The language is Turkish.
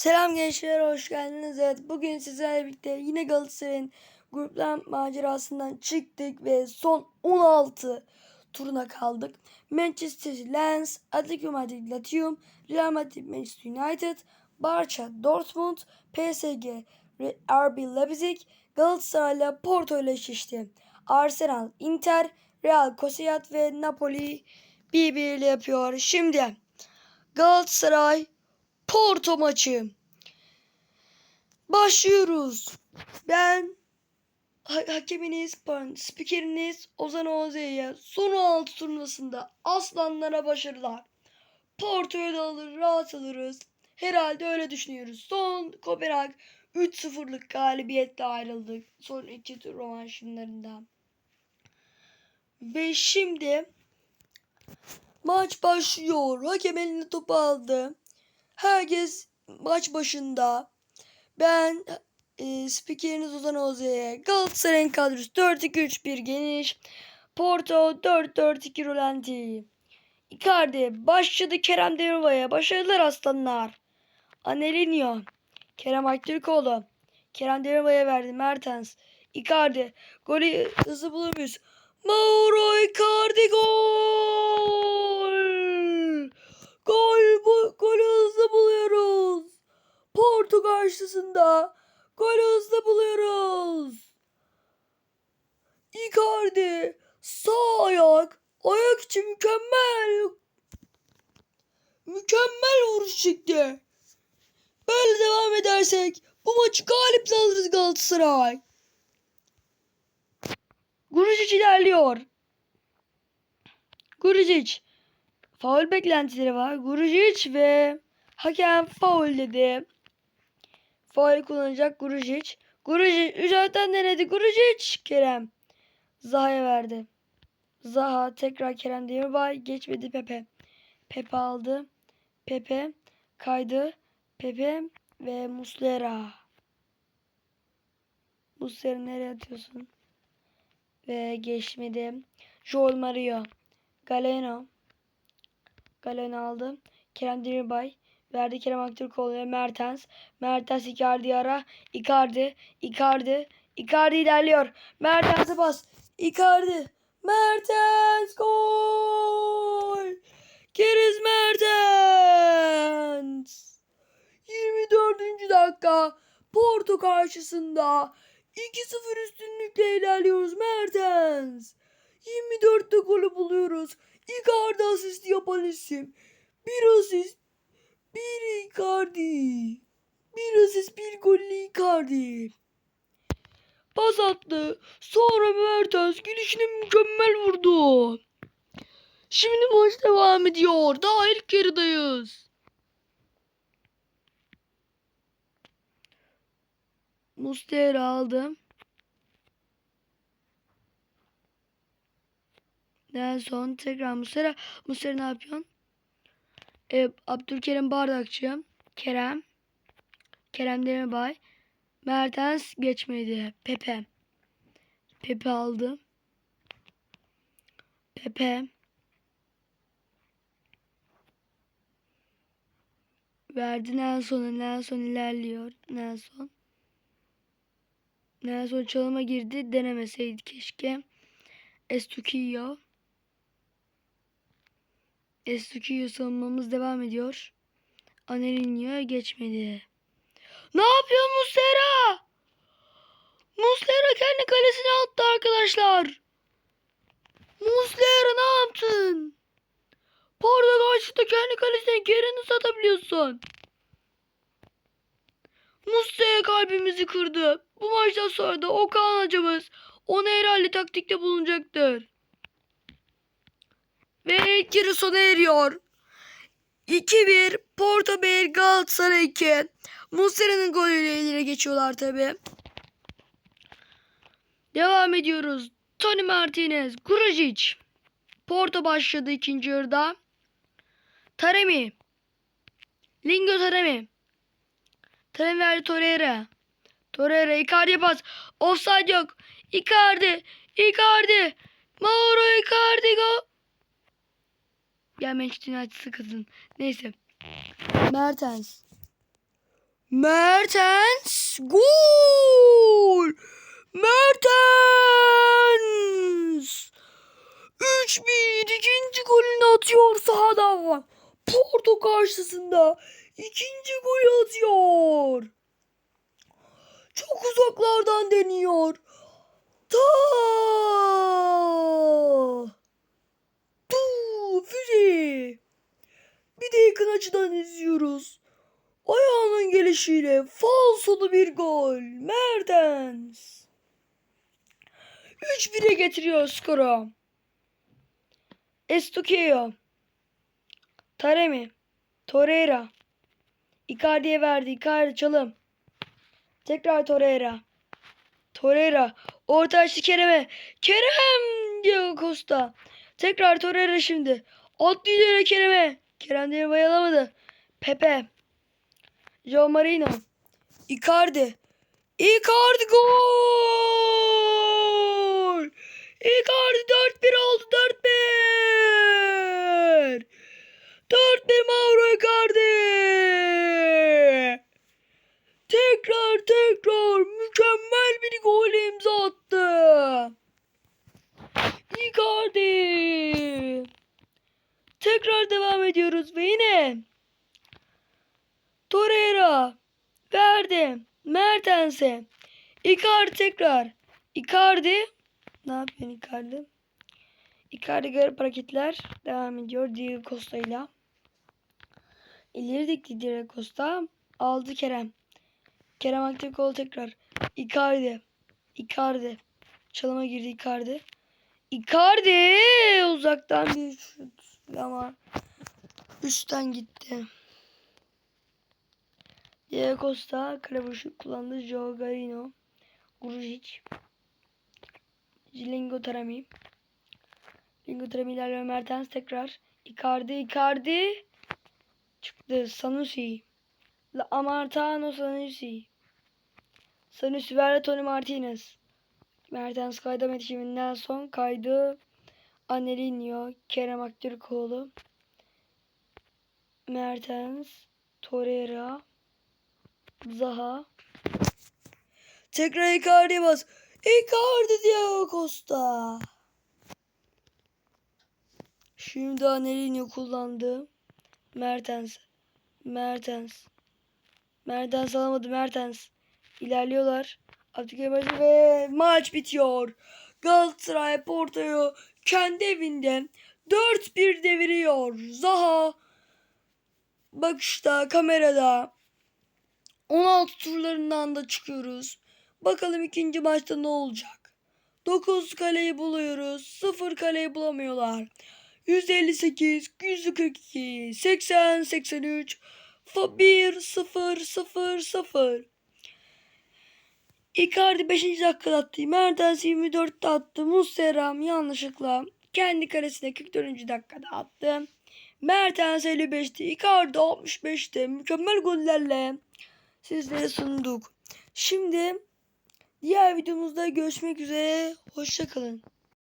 Selam gençler, hoş geldiniz. Evet, bugün sizlerle birlikte yine Galatasaray'ın gruplar macerasından çıktık ve son 16 turuna kaldık. Manchester Lens, Atletico Madrid, Latium, Real Madrid, Manchester United, Barça, Dortmund, PSG, RB Leipzig, Galatasaray ile Porto ile eşleşti. Arsenal, Inter, Real Sociedad ve Napoli birbiriyle yapıyor. Şimdi Galatasaray Porto maçı. Başlıyoruz. Ben ha- hakeminiz, pardon, spikeriniz Ozan Oğuz'ya son 16 turnuvasında aslanlara başarılar. Porto'yu da alır, rahat alırız. Herhalde öyle düşünüyoruz. Son Kopenhag 3-0'lık galibiyetle ayrıldık. Son iki tur rövanşlarından. Ve şimdi maç başlıyor. Hakem eline topu aldı. Herkes maç başında. Ben e, spikeriniz Ozan Oze'ye Galatasaray'ın kadrosu 4-2-3-1 geniş. Porto 4-4-2 rolanti. Icardi başladı Kerem Demirbağ'a. Başarılar aslanlar. Anelinho. Kerem Aktürkoğlu. Kerem Demirbağ'a verdi. Mertens. Icardi. Golü hızlı bulamıyoruz. Mauro Icardi gol! Gol bu golü hızlı buluyoruz. Porto karşısında golü hızlı buluyoruz. Icardi sağ ayak ayak içi mükemmel mükemmel vuruş çıktı. Böyle devam edersek bu maçı galip alırız Galatasaray. Gurucic ilerliyor. Gurucic Faul beklentileri var. Grujic ve hakem faul dedi. Faul kullanacak Grujic. Grujic üzerinden denedi. Grujic Kerem. Zaha'ya verdi. Zaha tekrar Kerem Demirbay geçmedi Pepe. Pepe aldı. Pepe kaydı. Pepe ve Muslera. Muslera nereye atıyorsun? Ve geçmedi. Joel Mario. Galeno. Galen aldı. Kerem Demirbay verdi Kerem Aktürkoğlu'ya Mertens. Mertens Icardi ara. Icardi. Icardi. Icardi ilerliyor. Mertens'e bas. Icardi. Mertens gol. Keriz Mertens. 24. dakika. Porto karşısında 2-0 üstünlükle ilerliyoruz Mertens. 24'te golü buluyoruz. Icardi asist yapan isim. Bir asist, bir Icardi. Bir asist, bir gollü Icardi. Pas attı. Sonra Mertens girişine mükemmel vurdu. Şimdi maç devam ediyor. Daha ilk yarıdayız. Mustera aldı. Nelson tekrar Muslera. Muslera ne yapıyorsun? Ee, Abdülkerim Bardakçı. Kerem. Kerem Demirbay. Mertens geçmedi. Pepe. Pepe aldı. Pepe. Verdi Nelson'a. Nelson ilerliyor. Nelson. Nelson çalıma girdi. Denemeseydi keşke. Estukiyo. Estukiyo savunmamız devam ediyor. Anelinho geçmedi. Ne yapıyor Muslera? Muslera kendi kalesine attı arkadaşlar. Muslera ne yaptın? Porto karşıda kendi kalesine geri nasıl? Muslera kalbimizi kırdı. Bu maçtan sonra da Okan hocamız ona herhalde taktikte bulunacaktır. Ve yarı sona eriyor. 2-1 Porto 1 Galatasaray 2. Muslera'nın golüyle ileri geçiyorlar tabi. Devam ediyoruz. Tony Martinez, Grujic. Porto başladı ikinci yarıda. Taremi. Lingo Taremi. Taremi verdi Torreira. Torreira Icardi'ye pas. Offside yok. Icardi. Icardi. Mauro Icardi go. Ya Manchester United sıkıldın. Neyse. Mertens. Mertens gol! Mertens! 3-1 ikinci golünü atıyor sahadan. Porto karşısında ikinci golü atıyor. Çok uzaklardan deniyor. Ta! Açıdan izliyoruz. Ayağının gelişiyle falsolu bir gol. Mertens. 3-1'e getiriyor skoru. Estuquio. Taremi. Torreira. Icardi'ye verdi. Icardi çalım. Tekrar Torreira. Torreira. Orta açtı Kerem'e. Kerem! Diego Costa. Tekrar Torreira şimdi. Attı ileri Kerem'e. Kerem diye bayalamadı. Pepe. Joe Marino. Icardi. Icardi gol! Icardi 4-1 oldu 4-1! 4-1 Mauro Icardi! Tekrar tekrar mükemmel bir gol imza attı. Icardi! Tekrar devam ediyoruz ve yine Torreira verdi Mertens'e. Icardi tekrar. Icardi ne yapıyor Icardi? Icardi garip hareketler devam ediyor Diego Costa ile. İleri dikti Diego Costa. Aldı Kerem. Kerem aktif gol tekrar. Icardi. Icardi. Çalıma girdi Icardi. Icardi uzaktan bir şut ama üstten gitti. Diego Costa kale vuruşu kullandı. Joe Garino. Grujic. Lingo Tarami. Lingo Tarami ilerliyor. Mertens tekrar. Icardi. Icardi. Çıktı. Sanusi. La Amartano Sanusi. Sanusi verdi Tony Martinez. Mertens kayda yetişiminden son kaydı. Anelinho. Kerem Aktürkoğlu. Mertens. Torreira. Zaha. Tekrar Icardi'ye bas. Icardi Diego Costa. Şimdi Anelinho kullandı. Mertens. Mertens. Mertens alamadı Mertens. İlerliyorlar. Abdülkerim ve maç bitiyor. Galatasaray Porto'yu kendi evinde 4-1 deviriyor. Zaha bakışta kamerada 16 turlarından da çıkıyoruz. Bakalım ikinci maçta ne olacak? 9 kaleyi buluyoruz. 0 kaleyi bulamıyorlar. 158, 142, 80, 83, 1, 0, 0, 0. Icardi 5. dakikada attı. Mertens 24'te attı. Muslera yanlışlıkla kendi kalesine 44. dakikada attı. Mertens 55'te. Icardi 65'te. Mükemmel gollerle sizlere sunduk. Şimdi diğer videomuzda görüşmek üzere. Hoşçakalın.